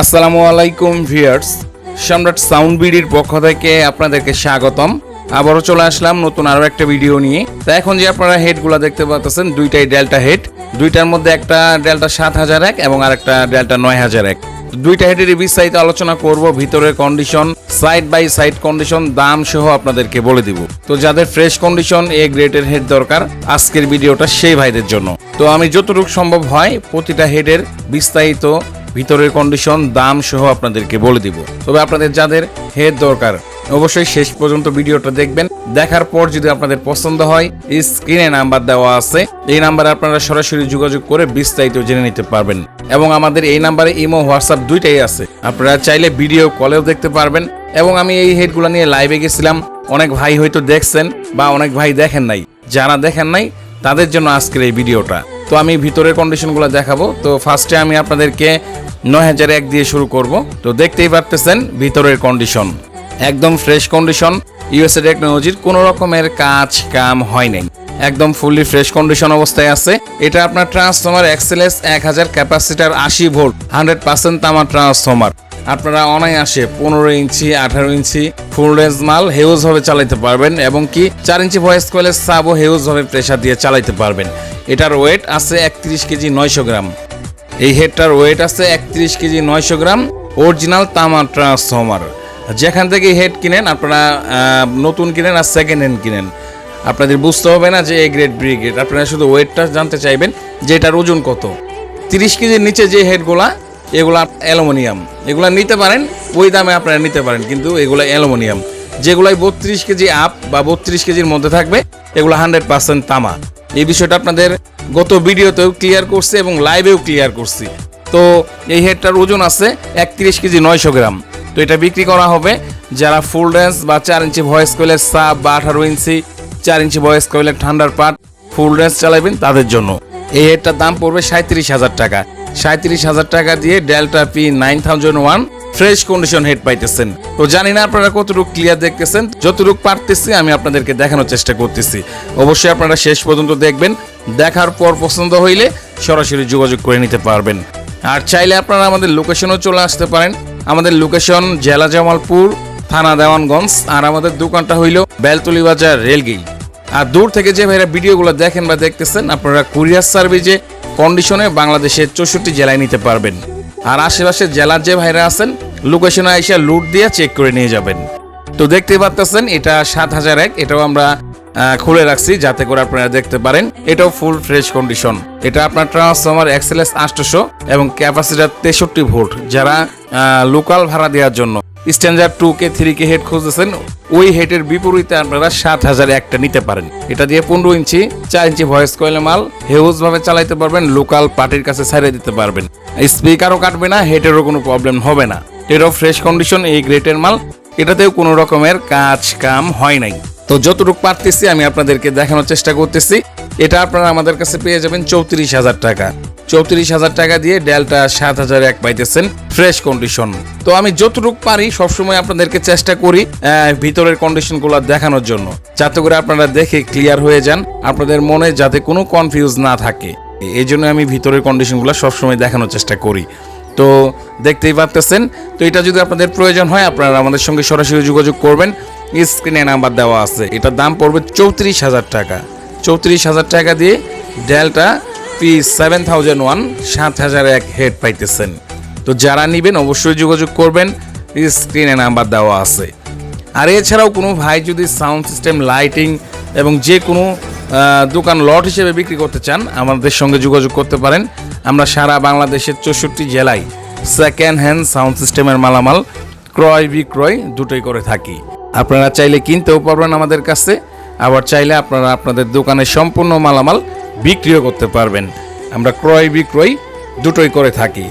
আসসালামু আলাইকুম ভিয়ার্স সম্রাট সাউন্ড বিডির পক্ষ থেকে আপনাদেরকে স্বাগতম। আবারও চলে আসলাম নতুন আরও একটা ভিডিও নিয়ে। তো এখন যে আপনারা হেডগুলো দেখতে পাচ্ছেন দুইটাই ডেল্টা হেড। দুইটার মধ্যে একটা ডেল্টা সাত হাজার এক এবং আরেকটা ডেল্টা নয় হাজার এক। দুইটা হেডের বিস্তারিত আলোচনা করব, ভিতরের condition side by side condition দাম সহ আপনাদেরকে বলে দিব। তো যাদের ফ্রেশ কন্ডিশন এ গ্রেডের হেড দরকার, আজকের ভিডিওটা সেই ভাইদের জন্য। তো আমি যতটুকু সম্ভব হয়, প্রতিটা হেডের বিস্তারিত ভিতরের কন্ডিশন দাম সহ আপনাদেরকে বলে দিব। তবে আপনাদের যাদের হেড দরকার, অবশ্যই শেষ পর্যন্ত ভিডিওটা দেখবেন। দেখার পর যদি আপনাদের পছন্দ হয় স্ক্রিনে নাম্বার দেওয়া আছে। এই নাম্বারে আপনারা সরাসরি যোগাযোগ করে বিস্তারিত জেনে নিতে পারবেন। এবং আমাদের এই নাম্বারে ইমো, হোয়াটসঅ্যাপ দুইটাই আছে। আপনারা চাইলে ভিডিও কলেও দেখতে পারবেন। এবং আমি এই হেডগুলো নিয়ে লাইভে গেছিলাম। অনেক ভাই হয়তো দেখছেন বা অনেক ভাই দেখেন নাই। যারা দেখেন নাই, তাদের জন্য আজকের এই ভিডিওটা তো আমি ভিতরের কন্ডিশনগুলো দেখাবো। তো ফার্স্টে আমি আপনাদেরকে নয় হাজার এক দিয়ে শুরু করব। তো দেখতেই পারতেছেন ভিতরের কন্ডিশন একদম ফ্রেশ কন্ডিশন ইউএসএ টেকনোলজির কোনো রকমের কাজ কাম হয় নাই। একদম ফুললি ফ্রেশ কন্ডিশন অবস্থায় আছে। এটা আপনার ট্রান্সফর্মার এক্সেলেস এক হাজার ক্যাপাসিটার আশি ভোল্ট হান্ড্রেড পার্সেন্ট তামার ট্রান্সফর্মার আপনারা অনায়াসে পনেরো ইঞ্চি, আঠারো ইঞ্চি ফুল রেঞ্জ মাল হেউজ ভাবে চালাইতে পারবেন এবং কি চার ইঞ্চি ভয়েস কয়েলের সাবও হেউজ ভাবে প্রেশার দিয়ে চালাইতে পারবেন। এটার ওয়েট আছে একত্রিশ কেজি নয়শো গ্রাম। এই হেডটার ওয়েট আছে একত্রিশ কেজি নয়শো গ্রাম অরিজিনাল তামা ট্রান্সফর্মার যেখান থেকে হেড কিনেন, আপনারা নতুন কিনেন আর সেকেন্ড হ্যান্ড কিনেন। আপনাদের বুঝতে হবে না যে এ গ্রেড বি গ্রেড আপনারা শুধু ওয়েটটা জানতে চাইবেন যে এটার ওজন কত। তিরিশ কেজির নিচে যে হেডগুলা এগুলা অ্যালুমিনিয়াম। এগুলা নিতে পারেন, ওই দামে আপনারা নিতে পারেন, কিন্তু এগুলো অ্যালুমিনিয়াম। যেগুলাই বত্রিশ কেজি আপ বা বত্রিশ কেজির মধ্যে থাকবে, এগুলো হান্ড্রেড পার্সেন্ট তামা। এই বিষয়টা আপনাদের গত ভিডিওতেও ক্লিয়ার করছি এবং লাইভেও ক্লিয়ার করছি। তো এই হেডটার ওজন আছে একত্রিশ কেজি নয়শো গ্রাম। তো এটা বিক্রি করা হবে যারা ফুল রেঞ্জ বা চার ইঞ্চি ভয়েস কোয়েলের সাপ বা আঠারো ইঞ্চি চার ইঞ্চি ভয়েস কোয়েলের ঠান্ডার পাট ফুল রেঞ্জ চালাবেন তাদের জন্য। এই হেডটার দাম পড়বে সাঁত্রিশ হাজার টাকা। সাঁত্রিশ হাজার টাকা দিয়ে delta P nine thousand one fresh condition head পাইতেছেন। তো জানি না আপনারা কতটুকু ক্লিয়ার দেখতেছেন, যতটুকু পারতেছি আমি আপনাদেরকে দেখানোর চেষ্টা করতেছি। অবশ্যই আপনারা শেষ পর্যন্ত দেখবেন, দেখার পর পছন্দ হইলে সরাসরি যোগাযোগ করে নিতে পারবেন। আর চাইলে আপনারা আমাদের লোকেশনও চলে আসতে পারেন। আমাদের লোকেশন জেলা জামালপুর, থানা দেওয়ানগঞ্জ, আর আমাদের দোকানটা হইল বেলতলি বাজার রেলগেট আর দূর থেকে যে ভাইরা ভিডিওগুলো দেখেন বা দেখতেছেন, আপনারা কুরিয়ার সার্ভিসে কন্ডিশনে বাংলাদেশের চৌষট্টি জেলায় নিতে পারবেন। আর আশেপাশের জেলার যে ভাইরা আছেন লোকেশনে আইসা লুট দিয়ে চেক করে নিয়ে যাবেন। তো দেখতে পাচ্তেছেন এটা সাত হাজার এক, এটাও আমরা খুলে রাখছি যাতে করে আপনারা দেখতে পারেন। এটাও ফুল ফ্রেশ কন্ডিশন এটা আপনার ট্রান্সফর্মার এক্সেলেস আটশোশো এবং ক্যাপাসিটার তেষট্টি ভোল্ট। যারা লোকাল ভাড়া দেওয়ার জন্য standard two K three K head খুঁজতেছেন, ওই হেডের বিপরীতে আপনারা সাত হাজার একটা নিতে পারেন। এটা দিয়ে পনেরো ইঞ্চি, চার ইঞ্চি ভয়েস কয়েলে মাল হেউজ ভাবে চালাইতে পারবেন লোকাল পার্টির কাছে ছাড়িয়ে দিতে পারবেন। স্পিকারও কাটবে না হেডেরও কোনো প্রবলেম হবে না। এটাও ফ্রেশ কন্ডিশন এই গ্রেটের মাল। এটাতেও কোনো রকমের কাজ কাম হয় নাই। তো যতটুকু পারতেছি, আমি আপনাদেরকে দেখানোর চেষ্টা করতেছি। এটা আপনারা আমাদের কাছে পেয়ে যাবেন চৌত্রিশ হাজার টাকা। চৌত্রিশ হাজার টাকা দিয়ে ডেলটা সাত হাজার এক পাইতেছেন ফ্রেশ কন্ডিশন। তো আমি যতটুকু পারি, সবসময় আপনাদেরকে চেষ্টা করি ভিতরের কন্ডিশনগুলো দেখানোর জন্য। যাতে করে আপনারা দেখে ক্লিয়ার হয়ে যান, আপনাদের মনে যাতে কোনো কনফিউজ না থাকে। এই জন্য আমি ভিতরের কন্ডিশনগুলো সবসময় দেখানোর চেষ্টা করি। তো দেখতেই পারতেছেন। তো এটা যদি আপনাদের প্রয়োজন হয়, আপনারা আমাদের সঙ্গে সরাসরি যোগাযোগ করবেন। স্ক্রিনে নাম্বার দেওয়া আছে। এটার দাম পড়বে চৌত্রিশ হাজার টাকা। চৌত্রিশ হাজার টাকা দিয়ে delta P seven thousand one সাত হাজার এক হেড পাইতেছেন। তো যারা নেবেন অবশ্যই যোগাযোগ করবেন, স্ক্রিনে নাম্বার দেওয়া আছে। আর এছাড়াও কোনো ভাই যদি সাউন্ড সিস্টেম, লাইটিং এবং যে কোনো দোকান লট হিসেবে বিক্রি করতে চান, আমাদের সঙ্গে যোগাযোগ করতে পারেন। আমরা সারা বাংলাদেশের চৌষট্টি জেলায় সেকেন্ড হ্যান্ড সাউন্ড সিস্টেমের মালামাল ক্রয় বিক্রয় দুটোই করে থাকি। আপনারা চাইলে কিনতেও পারবেন আমাদের কাছে, আবার চাইলে আপনারা আপনাদের দোকানে সম্পূর্ণ মালামাল বিক্রিও করতে পারবেন। আমরা ক্রয় বিক্রয় দুটোই করে থাকি।